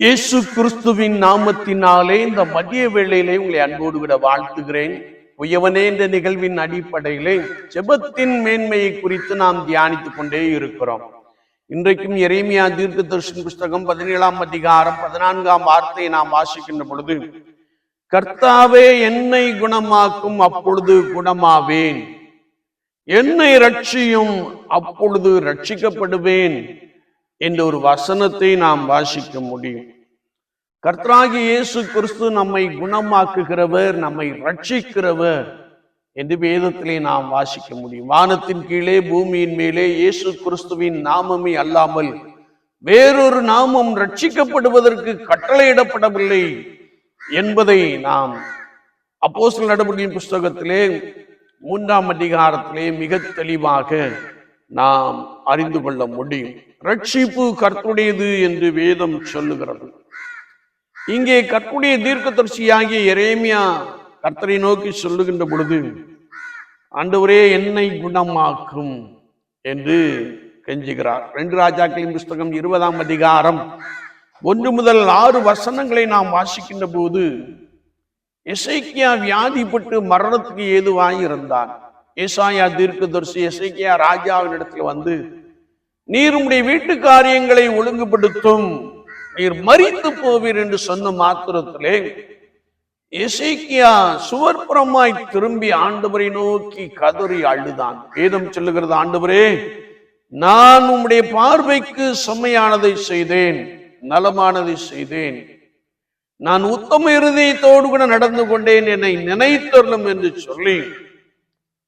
இயேசு கிறிஸ்துவின் நாமத்தினாலே இந்த மதிய வேளையிலே உங்களை அன்போடு விட வாழ்த்துகிறேன். உயவனே என்ற நிகழ்வின் அடிப்படையிலே ஜெபத்தின் மேன்மையை குறித்து நாம் தியானித்துக் கொண்டே இருக்கிறோம். இன்றைக்கும் எரேமியா தீர்க்க தரிசன புஸ்தகம் பதினேழாம் அதிகாரம் பதினான்காம் வார்த்தையை நாம் வாசிக்கின்ற பொழுது கர்த்தாவே என்னை குணமாக்கும் அப்பொழுது குணமாவேன். என்னை ரட்சியும் அப்பொழுது ரட்சிக்கப்படுவேன் என்ற ஒரு வசனத்தை நாம் வாசிக்க முடியும். கர்த்தராகி இயேசு கிறிஸ்து நம்மை குணமாக்குகிறவர் நம்மை ரட்சிக்கிறவர் என்று வேதத்திலே நாம் வாசிக்க முடியும். வானத்தின் கீழே பூமியின் மேலே இயேசு கிறிஸ்துவின் நாமமே அல்லாமல் வேறொரு நாமம் ரட்சிக்கப்படுவதற்கு கட்டளையிடப்படவில்லை என்பதை நாம் அப்போசல் நடவடிக்கையின் புஸ்தகத்திலே மூன்றாம் அதிகாரத்திலே மிக தெளிவாக நாம் அறிந்து கொள்ள முடியும். ரட்சிப்பு கற்புடையது என்று வேதம் சொல்லுகிறது. இங்கே கர்த்தருடைய தீர்க்கதரிசியாகிய எரேமியா கர்த்தரை நோக்கி சொல்லுகின்ற பொழுது ஆண்டவரே என்னை குணமாக்கும் என்று கெஞ்சுகிறார். ரெண்டு ராஜாக்களின் புஸ்தகம் இருபதாம் அதிகாரம் ஒன்று முதல் ஆறு வசனங்களை நாம் வாசிக்கின்ற போது இசைக்கியா வியாதிப்பட்டு மரணத்துக்கு ஏதுவாய் இருந்தான். ஏசாயா தீர்க்கதரிசி இசைக்கியா ராஜாவின் இடத்துல வந்து நீர் உடைய வீட்டு காரியங்களை ஒழுங்குபடுத்தும். நீர் மறித்து போவீர் என்று சொன்ன மாத்திரத்திலே இசைக்கியா சுவர்புறமாய் திரும்பி ஆண்டவரை நோக்கி கதறி அழுதான். வேதம் சொல்லுகிறது ஆண்டவரே நான் உம்முடைய பார்வைக்கு செம்மையானதை செய்தேன் நலமானதை செய்தேன். நான் உத்தம இருதயத்தோடு கூட நடந்து கொண்டேன் என்னை நினைத்தருளும் என்று சொல்லி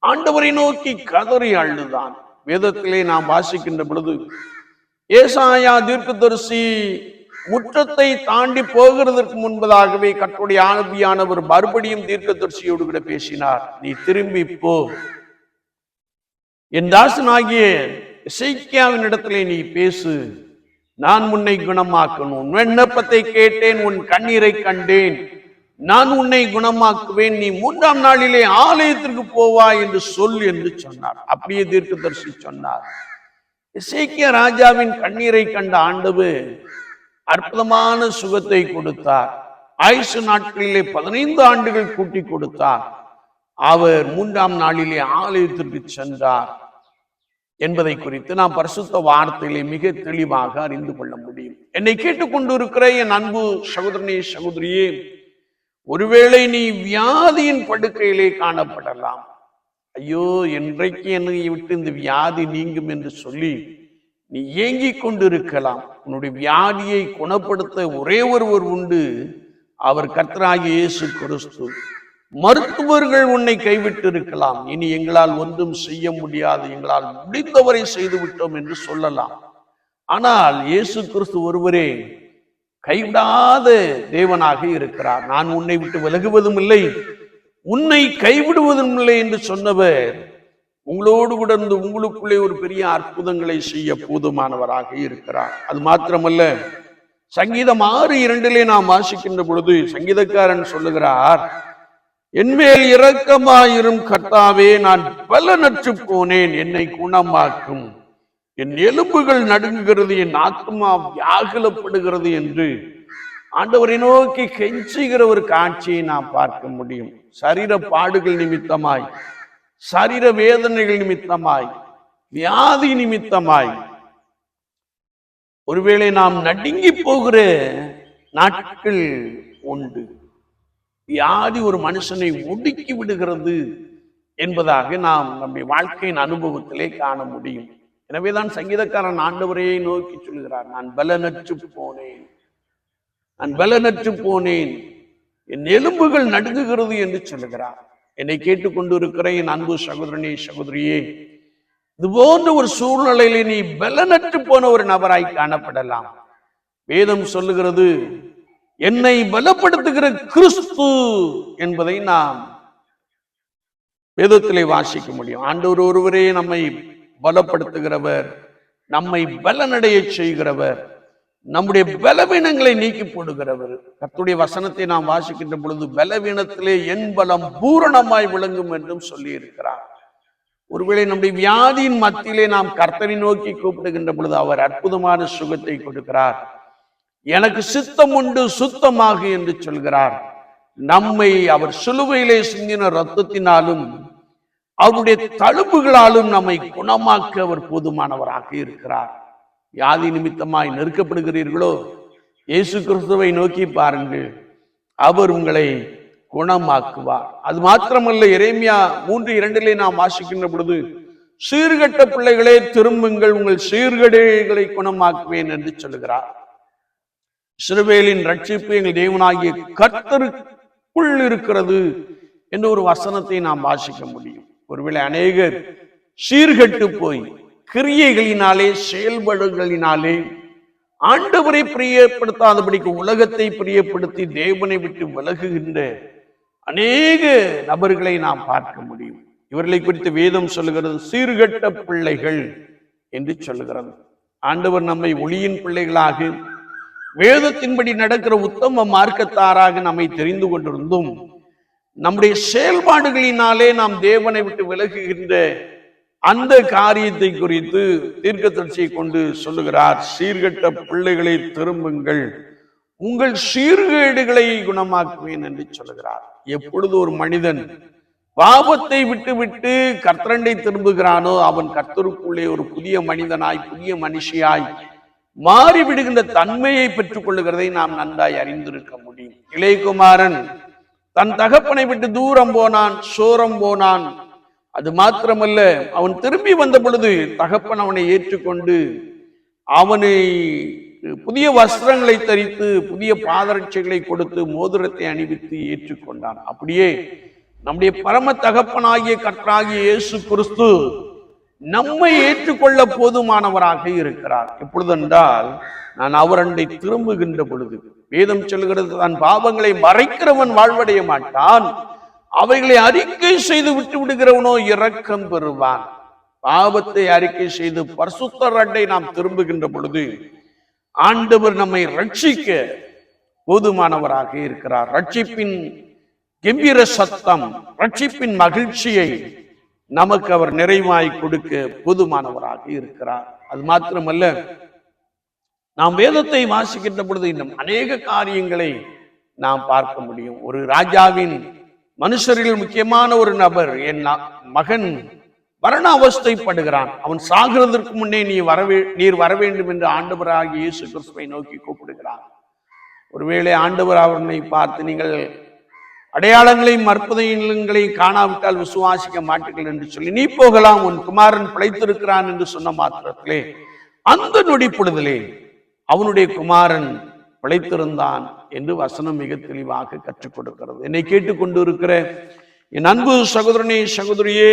ஆண்டவரை நோக்கி கதறி அழுதான். வேதத்திலே நாம் வாசிக்கின்ற பொழுது ஏசாயா தீர்க்கதரிசி முற்றத்தை தாண்டி போகிறதற்கு முன்பதாகவே கற்றுடைய ஆனபியானவர் மறுபடியும் தீர்க்கதரிசியோடு கூட பேசினார். நீ திரும்பி போ. என் தாசனாகிய இசைக்கியாவின் இடத்திலே நீ பேசு. நான் உன்னை குணமாக்கணும். உன் விண்ணப்பத்தை கேட்டேன். உன் கண்ணீரை கண்டேன். நான் உன்னை குணமாக்குவேன் நீ மூன்றாம் நாளிலே ஆலயத்திற்கு போவா என்று சொல் என்று சொன்னார். அப்படியே தீர்க்கதரிசி சொன்னார். இசைக்கிய ராஜாவின் கண்ணீரை கண்ட ஆண்டவு அற்புதமான சுகத்தை கொடுத்தார். ஆயுசு நாட்களிலே பதினைந்து ஆண்டுகள் கூட்டி கொடுத்தார். அவர் மூன்றாம் நாளிலே ஆலயத்திற்கு சென்றார் என்பதை குறித்து நாம் பரிசுத்த வார்த்தையிலே மிக தெளிவாக அறிந்து கொள்ள முடியும். என்னை கேட்டுக்கொண்டிருக்கிற என் அன்பு சகோதரனே சகோதரியே ஒருவேளை நீ வியாதியின் படுக்கையிலே காணப்படலாம். ஐயோ என்றைக்கு என்னை விட்டு இந்த வியாதி நீங்கும் என்று சொல்லி நீ ஏங்கிக் கொண்டிருக்கலாம். உன்னுடைய வியாதியை குணப்படுத்த ஒரே ஒருவர் உண்டு அவர் கர்த்தராகிய இயேசு கிறிஸ்து. மருத்துவர்கள் உன்னை கைவிட்டு இருக்கலாம் இனி எங்களால் ஒன்றும் செய்ய முடியாது. எங்களால் முடிந்தவரை செய்து விட்டோம் என்று சொல்லலாம். ஆனால் இயேசு கிறிஸ்து ஒருவரே கைவிடாத தேவனாக இருக்கிறார். நான் உன்னை விட்டு விலகுவதும் இல்லை. உன்னை கைவிடுவதும் இல்லை என்று சொன்னவர் உங்களோடு கூட இருந்து உங்களுக்குள்ளே ஒரு பெரிய அற்புதங்களை செய்ய போதுமானவராக இருக்கிறார். அது மாத்திரமல்ல சங்கீதம் ஆறு இரண்டிலே நாம் வாசிக்கின்ற பொழுது சங்கீதக்காரன் சொல்லுகிறார் என்மேல் இரக்கமாயிரும் கர்த்தாவே நான் பலனற்று போனேன் என்னை குணமாக்கும். என் எலும்புகள் நடுங்குகிறது என் ஆத்மா வியாகுலப்படுகிறது என்று ஆண்டவரை நோக்கி கெஞ்சுகிற ஒரு காட்சியை நாம் பார்க்க முடியும். சரீர பாடுகள் நிமித்தமாய் சரீர வேதனைகள் நிமித்தமாய் வியாதி நிமித்தமாய். ஒருவேளை நாம் நடுங்கி போகிற நாட்கள் உண்டு. வியாதி ஒரு மனுஷனை ஒடுக்கி விடுகிறது என்பதாக நாம் நம்முடைய வாழ்க்கையின் அனுபவத்திலே காண முடியும். எனவேதான் சங்கீதக்காரன் ஆண்டவரையை நோக்கி சொல்கிறார் நான் பலனற்று போனேன். நான் பலனற்று போனேன். என் எலும்புகள் நடுங்குகிறது என்று சொல்லுகிறார். என்னை கேட்டுக்கொண்டு இருக்கிற என் அன்பு சகோதரனே சகோதரியே இது போன்ற ஒரு சூழ்நிலையிலே நீ பலனற்று போன ஒரு நபராய் காணப்படலாம். வேதம் சொல்லுகிறது என்னை பலப்படுத்துகிற கிறிஸ்து என்பதை நாம் வேதத்திலே வாசிக்க முடியும். ஆண்டவர் ஒருவரே நம்மை பலப்படுத்துகிறவர். நம்மை பலனடைய செய்கிறவர். நம்முடைய பலவீனங்களை நீக்கி போடுகிறவர். கத்துடைய வசனத்தை நாம் வாசிக்கின்ற பொழுது பலவீனத்திலே என் பலம் பூரணமாய் விளங்கும் என்றும் சொல்லி இருக்கிறார் ஒருவேளை நம்முடைய வியாதியின் மத்தியிலே நாம் கர்த்தனை நோக்கி கூப்பிடுகின்ற பொழுது அவர் அற்புதமான சுகத்தை கொடுக்கிறார். எனக்கு சித்தம் உண்டு சுத்தமாக என்று சொல்கிறார். நம்மை அவர் சிலுவையிலே சிந்தின ரத்தத்தினாலும் அவருடைய தழும்புகளாலும் நம்மை குணமாக்க அவர் போதுமானவராக இருக்கிறார். யாதி நிமித்தமாய் நெருக்கப்படுகிறீர்களோ இயேசு கிறிஸ்துவை நோக்கி பாருங்கள். அவர் உங்களை குணமாக்குவார். அது மாத்திரமல்ல இறைமையா மூன்று இரண்டிலே நாம் வாசிக்கின்ற பொழுது சீர்கெட்ட பிள்ளைகளே திரும்புங்கள் உங்கள் சீர்கடைகளை குணமாக்குவேன் என்று சொல்லுகிறார். சிறுவேலின் ரட்சிப்பு எங்கள் தேவனாகிய கர்த்தருக்குள் இருக்கிறது என்ற ஒரு வசனத்தை நாம் வாசிக்க முடியும். ஒருவேளை அநேகர் சீர்கெட்டு போய் கிரியைகளினாலே செயல்பாடுகளினாலே ஆண்டவரை பிரியப்படுத்தாதபடிக்கு உலகத்தை பிரியப்படுத்தி தேவனை விட்டு விலகுகின்ற அநேக நபர்களை நாம் பார்க்க முடியும். இவர்களை குறித்து வேதம் சொல்லுகிறது சீர்கெட்ட பிள்ளைகள் என்று சொல்லுகிறது. ஆண்டவர் நம்மை ஒளியின் பிள்ளைகளாக வேதத்தின்படி நடக்கிற உத்தம மார்க்கத்தாராக நம்மை தெரிந்து கொண்டிருந்தும் நம்முடைய செயல்பாடுகளினாலே நாம் தேவனை விட்டு விலகுகின்ற அந்த காரியத்தை குறித்து தீர்க்கதரிசியை கொண்டு சொல்லுகிறார் சீர்கெட்ட பிள்ளைகளை திரும்புங்கள் உங்கள் சீர்கேடுகளை குணமாக்குவேன் என்று சொல்லுகிறார். எப்பொழுது ஒரு மனிதன் பாவத்தை விட்டு விட்டு கர்த்தரண்டை திரும்புகிறானோ அவன் கர்த்தருக்குள்ளே ஒரு புதிய மனிதனாய் புதிய மனுஷியாய் மாறிவிடுகின்ற தன்மையை பெற்றுக் கொள்ளுகிறதை நாம் நன்றாய் அறிந்திருக்க முடியும். இளையகுமாரன் தன் தகப்பனை விட்டு தூரம் போனான் சோரம் போனான். அது மாத்திரமல்ல அவன் திரும்பி வந்த பொழுது தகப்பன் அவனை ஏற்றுக்கொண்டு அவனை புதிய வஸ்திரங்களை தரித்து புதிய பாதரட்சைகளை கொடுத்து மோதிரத்தை அணிவித்து ஏற்றுக்கொண்டான். அப்படியே நம்முடைய பரம தகப்பனாகிய கற்றாகிய இயேசு கிறிஸ்து நம்மை ஏற்றுக்கொள்ள போதுமானவராக இருக்கிறார். எப்பொழுதென்றால் நான் அவரண்டை திரும்புகின்ற பொழுது வேதம் சொல்கிறது தான் பாவங்களை மறைக்கிறவன் வாழ்வடைய மாட்டான். அவைகளை அறிக்கை செய்து விட்டு விடுகிறவனோ இரக்கம் பெறுவான். பாவத்தை அறிக்கை செய்து பரிசுத்தர் அண்டை நாம் திரும்புகின்ற பொழுது ஆண்டவர் நம்மை ரட்சிக்க போதுமானவராக இருக்கிறார். ரட்சிப்பின் கம்பீர சத்தம் ரட்சிப்பின் மகிழ்ச்சியை நமக்கு அவர் நிறைவாய் கொடுக்க போதுமானவராக இருக்கிறார். அது மாத்திரமல்ல நாம் வேதத்தை வாசிக்கின்ற பொழுது இன்னும் அநேக காரியங்களை நாம் பார்க்க முடியும். ஒரு ராஜாவின் மனுஷரில் முக்கியமான ஒரு நபர் என் மகன் மரண அவஸ்தைப்படுகிறான் அவன் சாகிறதற்கு முன்னே நீ வரவே நீர் வர வேண்டும் என்று ஆண்டவராகிய இயேசு கிறிஸ்துவை நோக்கி கூப்பிடுகிறான். ஒருவேளை ஆண்டவர் அவனை பார்த்து நீங்கள் அடையாளங்களையும் அற்புதங்களையும் காணாவிட்டால் விசுவாசிக்க மாட்டீர்கள் என்று சொல்லி நீ போகலாம் உன் குமாரன் பிழைத்திருக்கிறான் என்று சொன்ன மாத்திரத்திலே அந்த நொடிப்படுதலே அவனுடைய குமாரன் பிழைத்திருந்தான் என்று வசனம் மிக தெளிவாக கற்றுக் கொடுக்கிறது. என்னை கேட்டுக்கொண்டு இருக்கிற என் அன்பு சகோதரனே சகோதரியே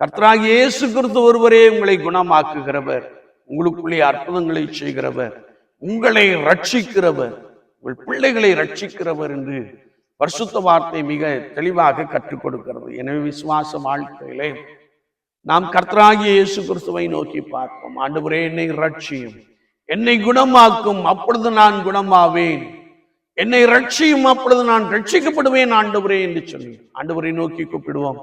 கர்த்தராகி இயேசு கிறிஸ்து ஒருவரே உங்களை குணமாக்குகிறவர் உங்களுக்குள்ளே அற்புதங்களை செய்கிறவர் உங்களை ரட்சிக்கிறவர் உங்கள் பிள்ளைகளை ரட்சிக்கிறவர் என்று பரிசுத்த வார்த்தை மிக தெளிவாக கற்றுக் கொடுக்கிறது. எனவே விசுவாச வாழ்க்கையிலே நாம் கர்த்தராகிய இயேசு கிறிஸ்துவை நோக்கி பார்ப்போம். ஆண்டவரே என்னை ரட்சியும் என்னை குணமாக்கும் அப்பொழுது நான் குணமாவேன். என்னை ரட்சியும் அப்பொழுது நான் ரட்சிக்கப்படுவேன் ஆண்டவரே என்று சொல்லி. ஆண்டவரை நோக்கி கூப்பிடுவோம்.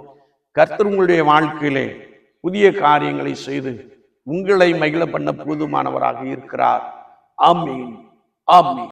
கர்த்தர் உங்களுடைய வாழ்க்கையிலே புதிய காரியங்களை செய்து உங்களை மகிழ பண்ண போதுமானவராக இருக்கிறார். ஆமீன். ஆமீன்.